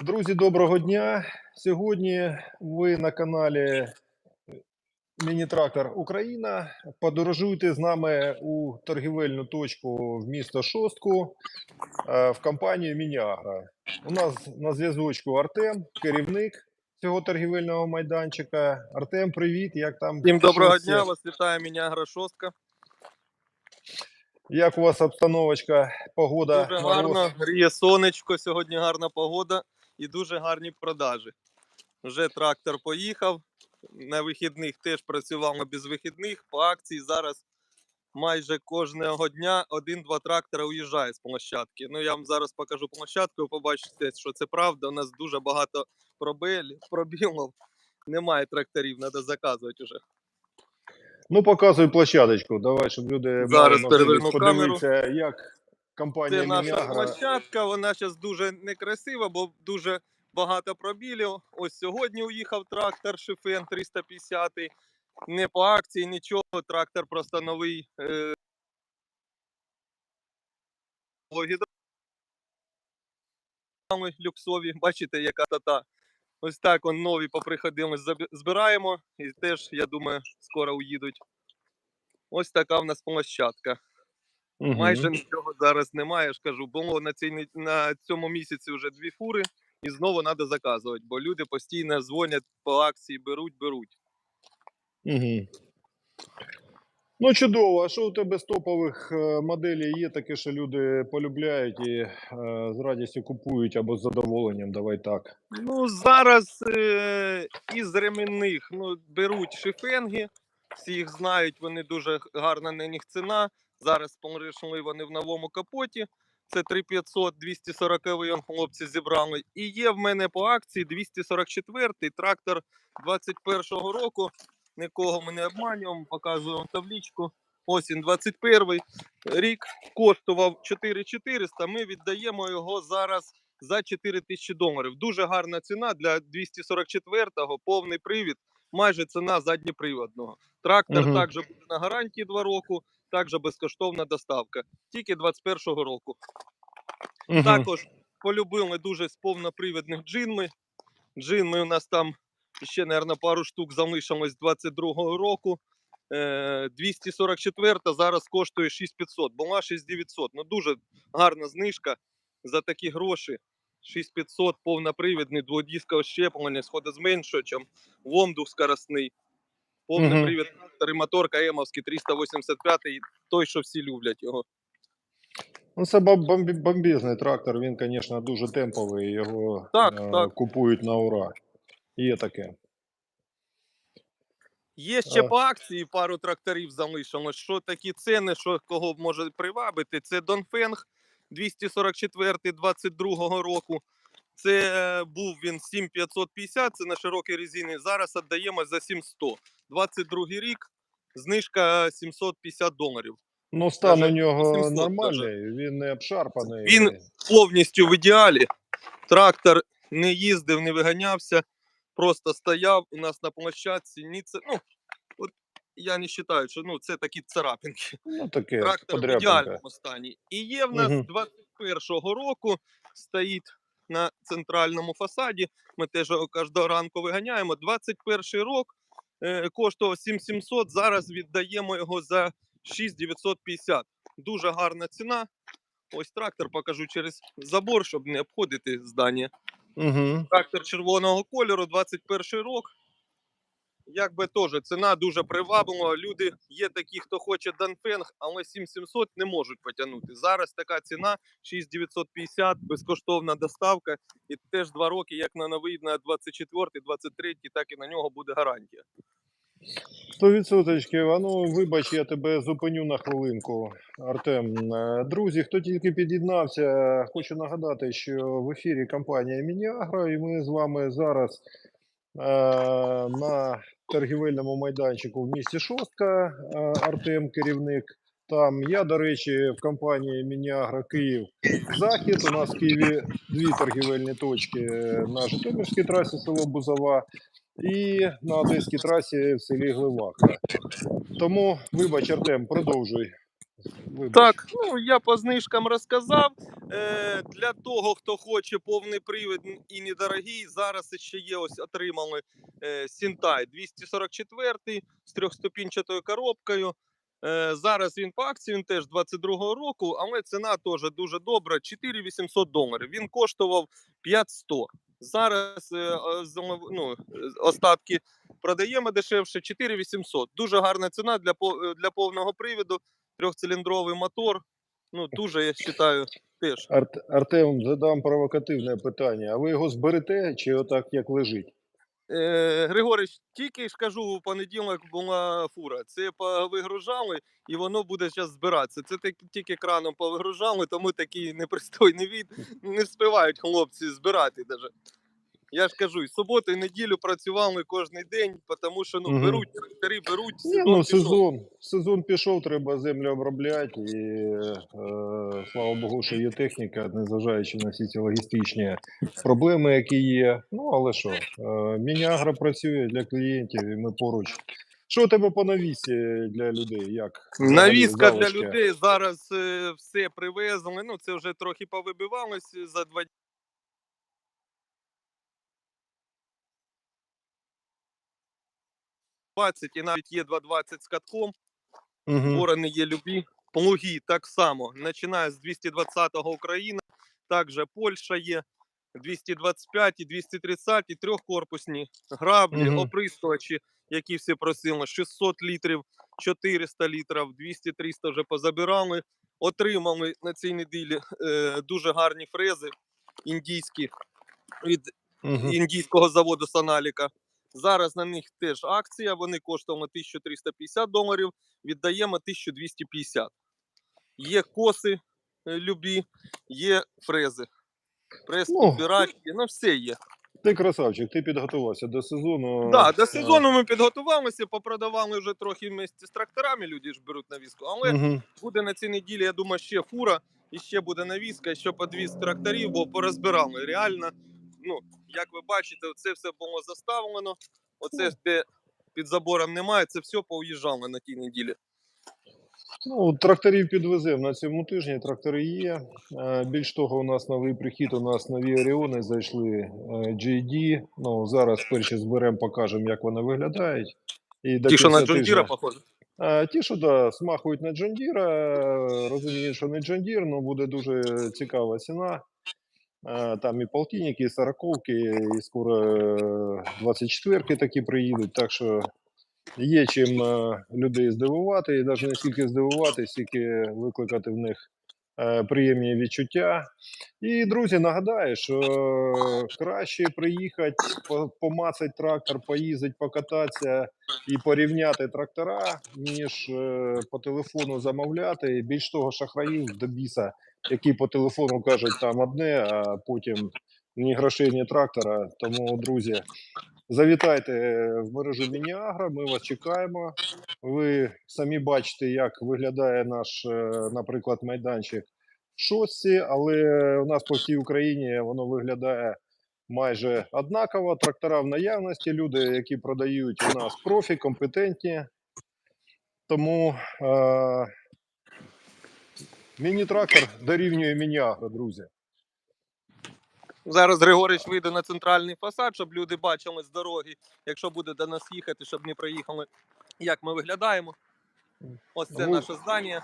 Друзі, доброго дня. Сьогодні ви на каналі Міні-трактор Україна. Подорожуйте з нами у торгівельну точку в місто Шостку е, в компанію Мініагра. У нас на зв'язочку Артем, керівник цього торгівельного майданчика. Артем, привіт! Як там? Всім доброго дня, вас вітає мене Агрошостка. Як у вас обстановочка, погода? Дуже гарно, гріє сонечко, сьогодні гарна погода і дуже гарні продажі. Вже трактор поїхав. На вихідних теж працювали без вихідних по акції. Зараз майже кожного дня один-два трактора уїжджає з площадки. Ну я вам зараз покажу площадку, ви побачите, що це правда. У нас дуже багато пробілів. Немає тракторів, треба заказувати вже. Ну, показуй площадочку. Давай, щоб люди Зараз переверну камеру. подивитися, як компанія Це наша Мініагра. площадка, вона зараз дуже некрасива, бо дуже багато пробілів. Ось сьогодні уїхав трактор Шифен 350. Не по акції, нічого. Трактор просто новий. Е- люксові. Бачите, яка тата. Ось так он нові поприходили, збираємо і теж, я думаю, скоро уїдуть. Ось така в нас площадка. Мгм. Майже нічого зараз немає. Я ж кажу, було на цій на цьому місяці вже дві фури, і знову треба заказувати, бо люди постійно дзвонять по акції, беруть, беруть. Угу. Ну, чудово. А що у тебе з топових е, моделей є таке, що люди полюбляють і е, з радістю купують або з задоволенням? Давай так. Ну зараз е- із ременних ну, беруть шифенги, всі їх знають, вони дуже гарна на них ціна. Зараз перейшли вони в новому капоті. Це 3500, 240 он хлопці зібрали. І є в мене по акції 244-й трактор 21-го року. Нікого ми не обманюємо, показую вам табличку. Ось він 21 рік коштував 4400. Ми віддаємо його зараз за 4 тисячі доларів. Дуже гарна ціна для 244-го, повний привід, майже ціна задньоприводного. Трактор Мгм. також буде на гарантії 2 року, також безкоштовна доставка. Тільки 21-го року. Мгм. Також полюбили дуже з повнопривідних джинми. Джинми у нас там ще, мабуть, пару штук залишилось з 22-го року. Е, 244 зараз коштує 6500, була 6900. Ну дуже гарна знижка за такі гроші. 6500 повнопривідний, дводіскове щеплення, сходозменшувачем, ломдух скоростний. Повний Мгм. привід мотор КМовський 385, той, що всі люблять його. Ну, це бом- бомбі- бомбезний трактор. Він, звісно, дуже темповий. Його Так, е, так. купують на ура. Є таке. Є ще А. по акції пару тракторів залишилось. Що такі ціни, що кого може привабити? Це Донфенг 244 22 року. Це е, був він 7550, це на широкій резині. Зараз віддаємо за 700. 22 рік, знижка 750 доларів. Ну, стан у нього 800 нормальний, він не обшарпаний. Він- Повністю в ідеалі. Трактор не їздив, не виганявся, просто стояв у нас на площадці. Ні, це, ну, от я не вважаю, що ну, це такі царапинки. Ну, таке, трактор в ідеальному стані. І є в нас Мгм. 21-го року стоїть на центральному фасаді. Ми теж кожного ранку виганяємо. 21 рок е, коштував 7700, зараз віддаємо його за 6950. Дуже гарна ціна. Ось трактор покажу через забор, щоб не обходити здання. Угу. Трактор червоного кольору, 21 рок. Якби теж ціна дуже приваблива. Люди є такі, хто хоче Данфенг, але 7700 не можуть потягнути. Зараз така ціна 6950, безкоштовна доставка. І теж два роки, як на новий, на 24, 23, так і на нього буде гарантія. Сто відсоточків. А ну, вибач, я тебе зупиню на хвилинку, Артем. Е, Друзі, хто тільки під'єднався, хочу нагадати, що в ефірі компанія Мініагро, і ми з вами зараз е, на торгівельному майданчику в місті Шостка. Е, Артем, керівник. Там я, до речі, в компанії Мініагра Київ Захід. У нас в Києві дві торгівельні точки на Житомирській трасі село Бузова і на Одеській трасі в селі Гливаха. Тому, вибач, Артем, продовжуй. Вибач. Так, ну я по знижкам розказав. Е, для того, хто хоче повний привід і недорогий, зараз ще є ось отримали е, Сінтай 244 з трьохступінчатою коробкою. Е, зараз він по акції, він теж 22-го року, але ціна теж дуже добра 4800 доларів. Він коштував 5100. Зараз е, ну, остатки продаємо дешевше 4800. Дуже гарна ціна для, е, для повного привіду трьохциліндровий мотор. Ну, дуже, я вважаю, теж. Арт, Артем, задам провокативне питання. А ви його зберете чи отак як лежить? Е, Григорич, тільки ж кажу, у понеділок була фура. Це повигружали, і воно буде зараз збиратися. Це тільки краном повигружали, тому такий непристойний від. Не встигають хлопці збирати даже. Я ж кажу, і суботу, і неділю працювали кожен день, тому що ну, Мгм. беруть, трактори беруть, Ні, сезон ну пішов. сезон, сезон пішов, треба землю обробляти. І е, слава Богу, що є техніка, незважаючи на всі ці логістичні проблеми, які є. Ну але що, е, Мінягра працює для клієнтів, і ми поруч. Що у тебе по навісі для людей? Як Навіска для залишки? людей зараз е, все привезли. Ну, це вже трохи повибивалось за два дні. і навіть є 220 з катком. Мгм. Ворони є любі. Плуги так само. Починає з 220-го Україна, також Польща є. 225 і 230 і трьохкорпусні граблі, Мгм. оприскувачі, які всі просили. 600 літрів, 400 літрів, 200-300 вже позабирали. Отримали на цій неділі е, дуже гарні фрези індійські від Мгм. індійського заводу Саналіка. Зараз на них теж акція. Вони коштували 1350 доларів, віддаємо 1250. Є коси е, любі, є фрези. Прес Ну. підбирачки, ну все є. Ти красавчик, ти підготувався до сезону. Да, до Е, сезону ми підготувалися, попродавали вже трохи вместе з тракторами, люди ж беруть навіску. Але мгм. буде на цій неділі, я думаю, ще фура і ще буде навіска, що подвіз тракторів, бо порозбирали. Реально, ну, як ви бачите, це все було заставлено. Оце де під забором немає, це все поуїжджало на тій неділі. Ну, тракторів підвеземо на цьому тижні. Трактори є. Е, Більш того, у нас новий прихід, у нас нові Оріони зайшли е, GD. Ну, зараз перші зберемо, покажемо, як вони виглядають. І до Ті, що на Джондіра тижня- похоже. Е, Ті, що да, смахують на Джондіра, розуміють, що не Джондір, але буде дуже цікава ціна. Е, Там і полтинники, і сороковки, і скоро 24-ки такі приїдуть. Так що є чим людей здивувати, і навіть не стільки здивувати, стільки викликати в них приємні відчуття. І, друзі, нагадаю, що краще приїхати, по- помацати трактор, поїздити, покататися і порівняти трактора, ніж е, по телефону замовляти. Більш того, шахраїв до біса, які по телефону кажуть там одне, а потім ні грошей, ні трактора. Тому, друзі, завітайте в мережу Мініагра. Ми вас чекаємо. Ви самі бачите, як виглядає наш, е, наприклад, майданчик в шостці, але у нас по всій Україні воно виглядає майже однаково. Трактора в наявності, люди, які продають у нас профі, компетентні. Тому е- міні-трактор дорівнює міні-агро, друзі. Зараз Григорич вийде на центральний фасад, щоб люди бачили з дороги, якщо буде до нас їхати, щоб не проїхали, як ми виглядаємо. Ось це Ну, наше здання.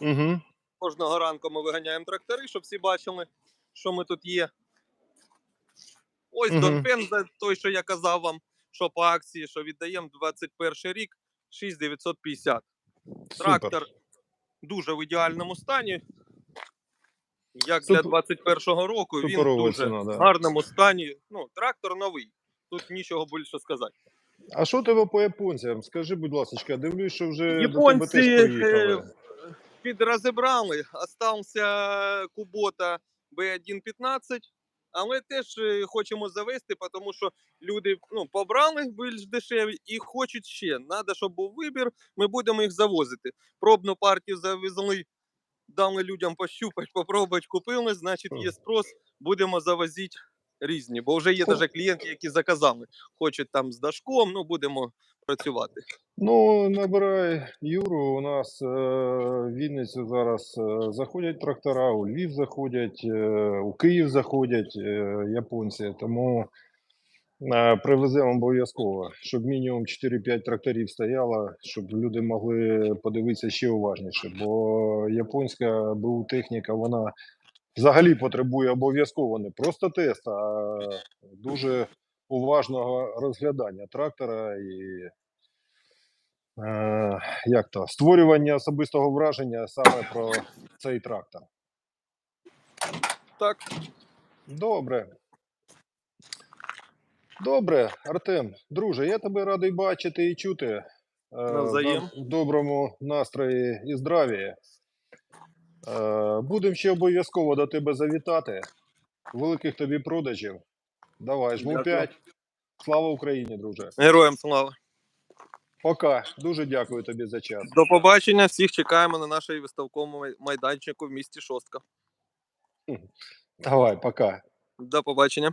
Угу. Кожного ранку ми виганяємо трактори, щоб всі бачили, що ми тут є. Ось Мгм. Дон Пенза, той, що я казав вам, що по акції, що віддаємо 21 рік 6950. Трактор дуже в ідеальному стані. Як для Суп- 21-го року, він суперова дуже ціна, да. в гарному стані. Ну, трактор новий. Тут нічого більше сказати. А що тебе по японцям? Скажи, будь ласка, дивлюсь, що вже до Японці, тебе теж приїхали. е, Підрозібрали. Остався Кубота B1.15, але теж е, хочемо завести, тому що люди ну, побрали більш дешеві і хочуть ще. Надо, щоб був вибір, ми будемо їх завозити. Пробну партію завезли, дали людям пощупати, попробувати, купили, значить є спрос, будемо завозити різні, бо вже є навіть клієнти, які заказали, хочуть там з дашком, ну будемо працювати. Ну, набирай Юру. У нас е, в Вінницю зараз е, заходять трактора, у Львів заходять, е, у Київ заходять е, японці. Тому привеземо обов'язково, щоб мінімум 4-5 тракторів стояло, щоб люди могли подивитися ще уважніше. Бо японська БУ техніка, вона взагалі потребує обов'язково не просто тест, а дуже уважного розглядання трактора і е, як то, створювання особистого враження саме про цей трактор. Так, Добре. Добре, Артем, друже, я тебе радий бачити і чути. Е, Навзаєм. в доброму настрої і здраві. Е, Будемо ще обов'язково до тебе завітати. Великих тобі продажів. Давай, жму Дякую. 5. Слава Україні, друже. героям слава. Пока. Дуже дякую тобі за час. До побачення. Всіх чекаємо на нашій виставковому майданчику в місті Шостка. Давай, пока. До побачення.